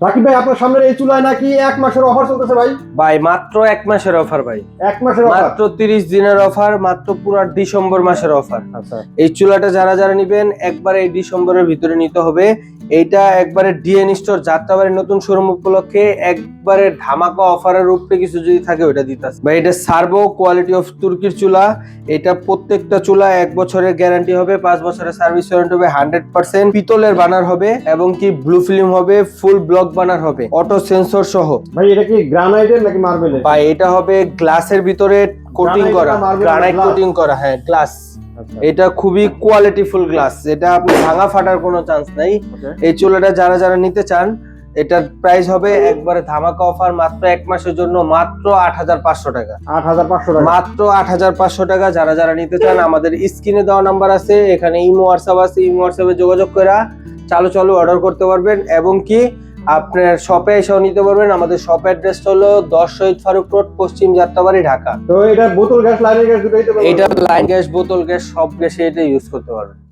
রাকিব ভাই আপনার সামনে এই চুলায় নাকি এক মাসের অফার চলতেছে ভাই? ভাই মাত্র এক মাসের অফার ভাই। এক মাসের অফার মাত্র তিরিশ দিনের অফার মাত্র পুরো ডিসেম্বর মাসের অফার আচ্ছা। এই চুলাটা যারা যারা নিবেন একবারে এই ডিসেম্বরের ভিতরে নিতে হবে। এইটা একবারে ডিএন স্টোর যাত্রাবাড়ির নতুন শোরুম উপলক্ষে একবারে ধামাকা অফারের উপরে কিছু যদি থাকে ওইটা দিতেছে ভাই এটা সার্ভো কোয়ালিটি অফ তুর্কির চুলা। এটা প্রত্যেকটা চুলা এক বছরের গ্যারান্টি হবে পাঁচ বছরের সার্ভিস ওয়ারেন্টি হবে হান্ড্রেড পার্সেন্ট পিতলের বানার হবে এবং কি ব্লু ফিল্ম হবে ফুল ব্লক বানার হবে অটো সেন্সর সহ। ভাই এটা কি গ্রানাইটের নাকি মার্বেলের ভাই এটা হবে গ্লাসের ভিতরে কোটিং করা গ্রানাইট কোটিং করা হ্যাঁ গ্লাস এটা খুবই কোয়ালিটিফুল গ্লাস এটা আপনি ভাঙা ফাটার কোনো চান্স নাই। এই চুলাটা যারা যারা নিতে চান এটার প্রাইস হবে একবারে ধামাকা অফার মাত্র এক মাসের জন্য মাত্র আট হাজার পাঁচশো টাকা। আট হাজার পাঁচশো টাকা। মাত্র আট হাজার পাঁচশো টাকা যারা যারা নিতে চান আমাদের স্ক্রিনে দেওয়া নাম্বার আছে এখানে ইমো হোয়াটসঅ্যাপ আছে ইমো হোয়াটসঅ্যাপে যোগাযোগ করে চালু চালু অর্ডার করতে পারবেন। এবং কি আপনার শপে এসেও নিতে পারবেন। আমাদের শপ অ্যাড্রেস হলো দশ শহীদ ফারুক রোড পশ্চিম যাত্রাবাড়ি ঢাকা। তো এটা বোতল গ্যাস লাইন গ্যাস এটা লাইন গ্যাস বোতল গ্যাস সব গ্যাসে এটা ইউজ করতে পারবেন।